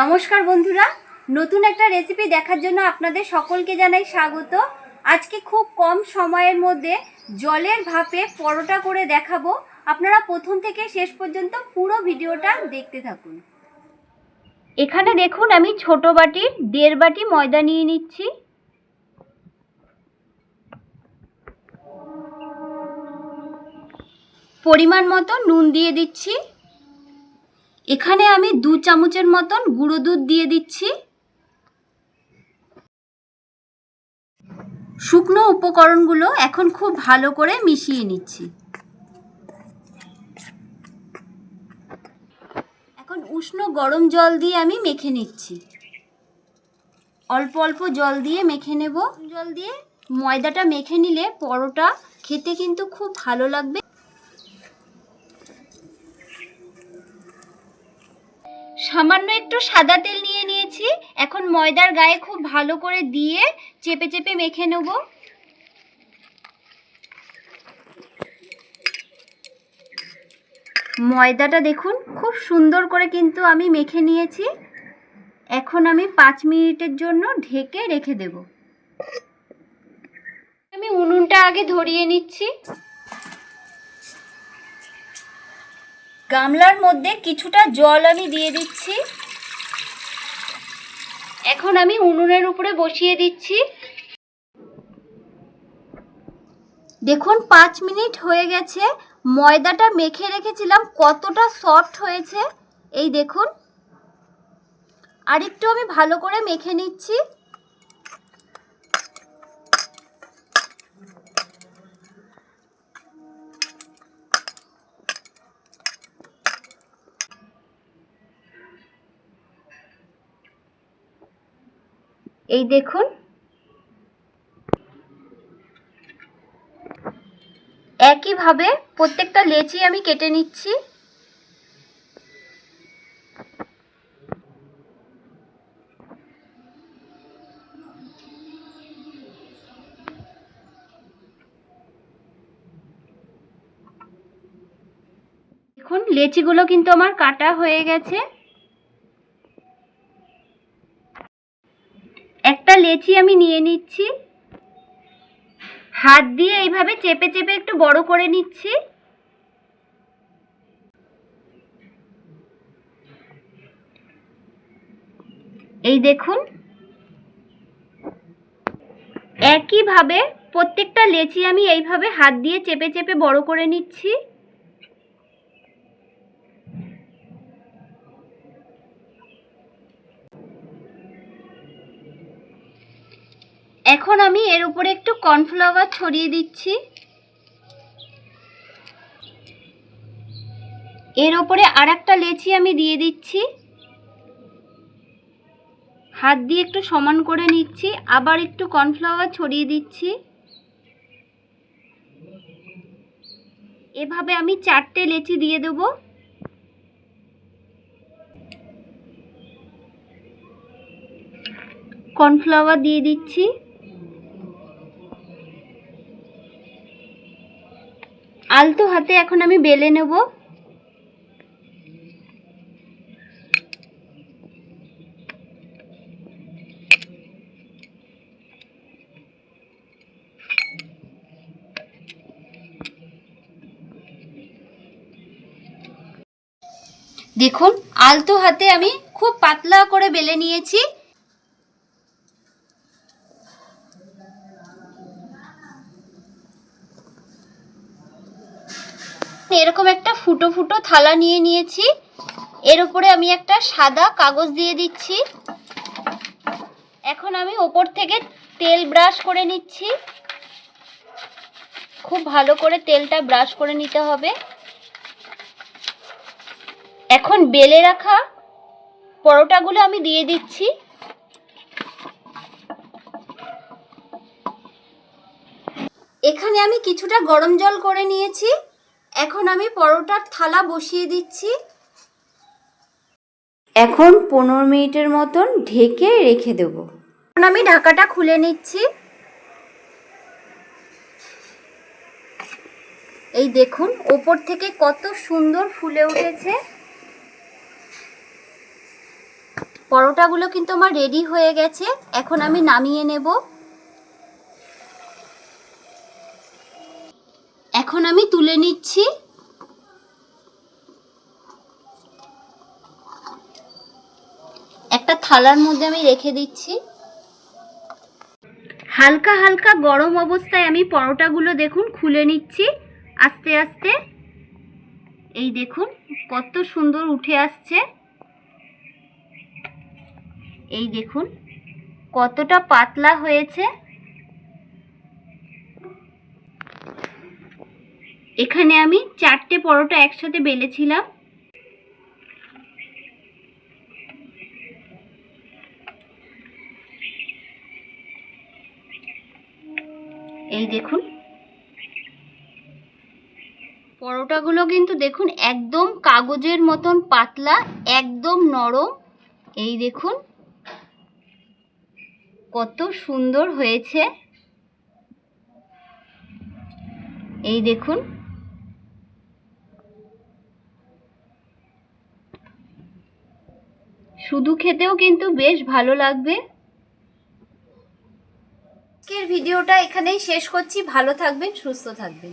নমস্কার বন্ধুরা, নতুন একটা রেসিপি দেখার জন্য আপনাদের সকলকে জানাই স্বাগত। আজকে খুব কম সময়ের মধ্যে জলের ভাপে পরোটা করে দেখাবো। আপনারা প্রথম থেকে শেষ পর্যন্ত পুরো ভিডিওটা দেখতে থাকুন। এখানে দেখুন, আমি ছোট বাটির দেড় বাটি ময়দা নিয়ে নিচ্ছি। পরিমাণ মতো নুন দিয়ে দিচ্ছি। এখানে আমি দু চামচের মতন গুঁড়ো দুধ দিয়ে দিচ্ছি। শুকনো উপকরণগুলো এখন খুব ভালো করে মিশিয়ে নিচ্ছি। এখন উষ্ণ গরম জল দিয়ে আমি মেখে নিচ্ছি। অল্প অল্প জল দিয়ে মেখে নেব। জল দিয়ে ময়দাটা মেখে নিলে পরোটা খেতে কিন্তু খুব ভালো লাগবে। সামান্য একটু সাদা তেল নিয়ে নিয়েছি। এখন ময়দার গায়ে খুব ভালো করে দিয়ে চেপে চেপে মেখে নেব। ময়দাটা দেখুন, খুব সুন্দর করে কিন্তু আমি মেখে নিয়েছি। এখন আমি পাঁচ মিনিটের জন্য ঢেকে রেখে দেব। আমি উনুনটা আগে ধরিয়ে নিচ্ছি। গামলার মধ্যে কিছুটা জল আমি দিয়ে দিচ্ছি। এখন আমি উনুনের উপরে বসিয়ে দিচ্ছি। দেখুন, পাঁচ মিনিট হয়ে গেছে। ময়দাটা মেখে রেখেছিলাম, কতটা সফট হয়েছে। এই দেখুন। আরেকটু আমি ভালো করে মেখে নিচ্ছি। এই দেখুন। একইভাবে প্রত্যেকটা লেচি আমি কেটে নিচ্ছি। দেখুন, লেচিগুলো কিন্তু আমার কাটা হয়ে গেছে একটা লেচি আমি নিয়ে নিচ্ছি। হাত দিয়ে এইভাবে চেপে চেপে একটু বড় করে নিচ্ছি। এই দেখুন। একইভাবে প্রত্যেকটা লেচি আমি এইভাবে হাত দিয়ে চেপে চেপে বড় করে নিচ্ছি। এখন আমি এর উপরে একটু কর্নফ্লাওয়ার ছড়িয়ে দিচ্ছি। এর ওপরে আর একটা লেচি আমি দিয়ে দিচ্ছি। হাত দিয়ে একটু সমান করে নিচ্ছি। আবার একটু কর্নফ্লাওয়ার ছড়িয়ে দিচ্ছি। এভাবে আমি চারটে লেচি দিয়ে দেবো। কর্নফ্লাওয়ার দিয়ে দিচ্ছি। আলতো হাতে এখন আমি বেলে নেব। দেখুন, আলতো হাতে আমি খুব পাতলা করে বেলে নিয়েছি। এরকম একটা ফুটো ফুটো থালা নিয়ে নিয়েছি। এর উপরে আমি একটা সাদা কাগজ দিয়ে দিচ্ছি। এখন আমি ওপর থেকে তেল ব্রাশ করে নিচ্ছি। খুব ভালো করে তেলটা ব্রাশ করে নিতে হবে। এখন বেলে রাখা পরোটাগুলো আমি দিয়ে দিচ্ছি। এখানে আমি কিছুটা গরম জল করে নিয়েছি। এখন আমি পরোটার থালা বসিয়ে দিচ্ছি। এখন পনেরো মিনিটের মতন ঢেকে রেখে দেব। এখন আমি ঢাকাটা খুলে নিচ্ছি। এই দেখুন ওপর থেকে কত সুন্দর ফুলে উঠেছে। পরোটাগুলো কিন্তু আমার রেডি হয়ে গেছে। এখন আমি নামিয়ে নেব এখন আমি তুলে নিচ্ছি একটা থালার মধ্যে আমি রেখে দিচ্ছি। হালকা হালকা গরম অবস্থায় আমি পরোটাগুলো দেখুন খুলে নিচ্ছি। আস্তে আস্তে। এই দেখুন কত সুন্দর উঠে আসছে। এই দেখুন কতটা পাতলা হয়েছে। এখানে আমি চারটে পরোটা একসাথে বেলেছিলাম। এই দেখুন। পরোটাগুলো কিন্তু দেখুন একদম কাগজের মতন পাতলা, একদম নরম। এই দেখুন, কত সুন্দর হয়েছে। এই দেখুন, শুধু খেতেও কিন্তু বেশ ভালো লাগবে। ভিডিওটা এখানেই শেষ করছি। ভালো থাকবেন সুস্থ থাকবেন।